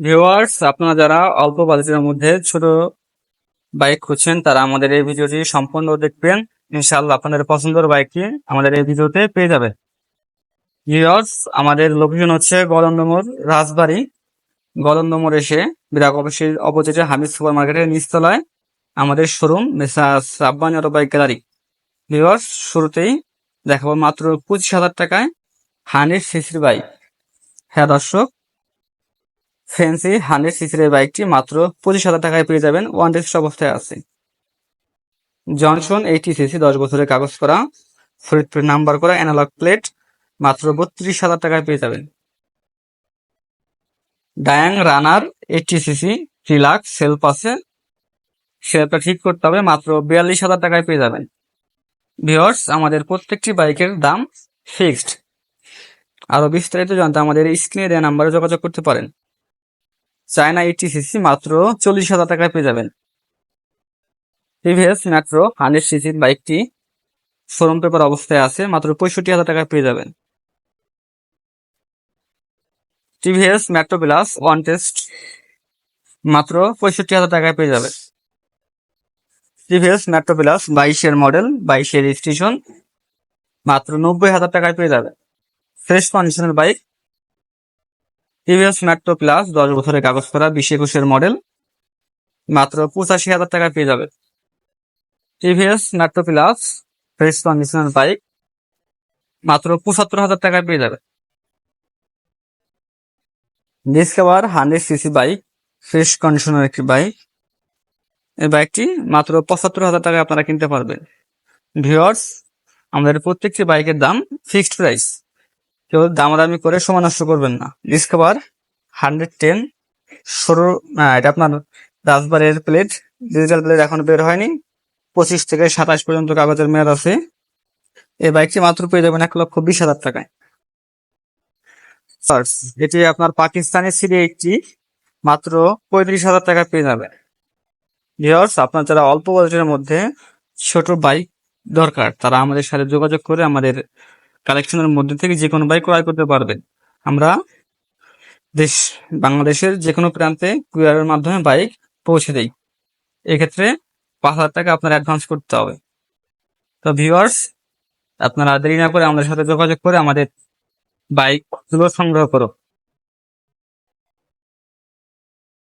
Viewers, আপনারা যারা অল্প বাজেটের মধ্যে ছোট বাইক খুঁজছেন, তারা আমাদের এই ভিডিওটি সম্পূর্ণ দেখবেন। ইনশাআল্লাহ আপনাদের পছন্দের বাইকটি আমাদের এই ভিডিওতে পেয়ে যাবে। ভিউয়ার্স, আমাদের লোকেশন হচ্ছে গলন্দমোর রাজবাড়ি। গলন্দমোর এসে বিরাগ অফিসের অপোজিটে হামিদ সুপার মার্কেটের নিচতলায় আমাদের showroom messrs Rabbani auto bike gallery. Viewers, শুরুতেই দেখাবো মাত্র পঁচিশ হাজার টাকায় হান্ড্রেড সিসির বাইক। হ্যাঁ দর্শক ফ্যান্সি হান্ড্রেড সিসির বাইকটি মাত্র পঁচিশ হাজার টাকায় পেয়ে যাবেন ওয়ান টেস্ট অবস্থায় আছে। জনসন এইটি সিসি, দশ বছরের কাগজ করা ফরিদপুর নাম্বার করা, অ্যানালগ প্লেট, মাত্র বত্রিশ হাজার টাকায় পেয়ে যাবেন। ডায়াং রানার এইটি সিসি লাখ সেলফ আছে। সেলফটা ঠিক করতে হবে, মাত্র বিয়াল্লিশ হাজার টাকায় পেয়ে যাবেন। ভিওর্স আমাদের প্রত্যেকটি বাইকের দাম ফিক্সড। আরও বিস্তারিত জানতে আমাদের স্ক্রিনে দেওয়া নাম্বারে যোগাযোগ করতে পারেন। চায়না এইটি সিসি মাত্র চল্লিশ হাজার টাকায় পেয়ে যাবেন। টিভিএস মেট্রো হান্ড্রেড সিসির বাইকটি শোরুম পেপার অবস্থায় আছে, মাত্র পঁয়ষট্টি হাজার টাকায় পেয়ে যাবেন। TVS metro plus one test মাত্র পঁয়ষট্টি হাজার টাকায় পেয়ে যাবেন। টিভিএস মেট্রো প্লাস বাইশের মডেল, বাইশের স্টেশন মাত্র নব্বই হাজার টাকায় পেয়ে যাবেন। ফ্রেশ কন্ডিশনের বাইক টিভিএস মেট্রো প্লাস দশ বছরের কাগজ করা বিশ একুশের মডেল। মাত্র পঁচাশি হাজার টাকা পেয়ে যাবে। TVS metro plus fresh conditioner bike. মাত্র পঁচাত্তর হাজার টাকায় পেয়ে যাবে। Discover hundred CC bike, fresh conditioner একটি বাইক। এই বাইকটি মাত্র পঁচাত্তর হাজার টাকায় আপনারা কিনতে পারবেন। ভিওর্স আমাদের প্রত্যেকটি বাইকের দাম ফিক্সড প্রাইস। কেউ দামাদামি করে সমান নষ্ট করবেন না। ডিসকভার হান্ড্রেড টেন সরু এটা আপনার রাজবাড়ির প্লেট ডিজিটাল প্লেট এখন বের হয়নি। পঁচিশ থেকে সাতাশ পর্যন্ত কাগজের মেয়াদ আছে। এই বাইকটি মাত্র পেয়ে যাবেন এক লক্ষ বিশ হাজার টাকায়। এটি আপনার পাকিস্তানের সিডি একটি মাত্র পঁয়ত্রিশ হাজার টাকায় পেয়ে যাবেন। ভিওর্স আপনার যারা অল্প বাজেটের মধ্যে ছোট বাইক দরকার, তারা আমাদের সাথে যোগাযোগ করে আমাদের কালেকশনের মধ্যে থেকে যে কোনো বাইক ক্রয় করতে পারবেন আমরা দেশ, বাংলাদেশের যে কোনো প্রান্তে কুরিয়ারের মাধ্যমে বাইক পৌঁছে দেই। এক্ষেত্রে পাঁচ হাজার টাকা আপনার অ্যাডভান্স করতে হবে। তো ভিউয়ার্স আপনারা দেরি না করে আমাদের সাথে যোগাযোগ করে আমাদের বাইকগুলো সংগ্রহ করো।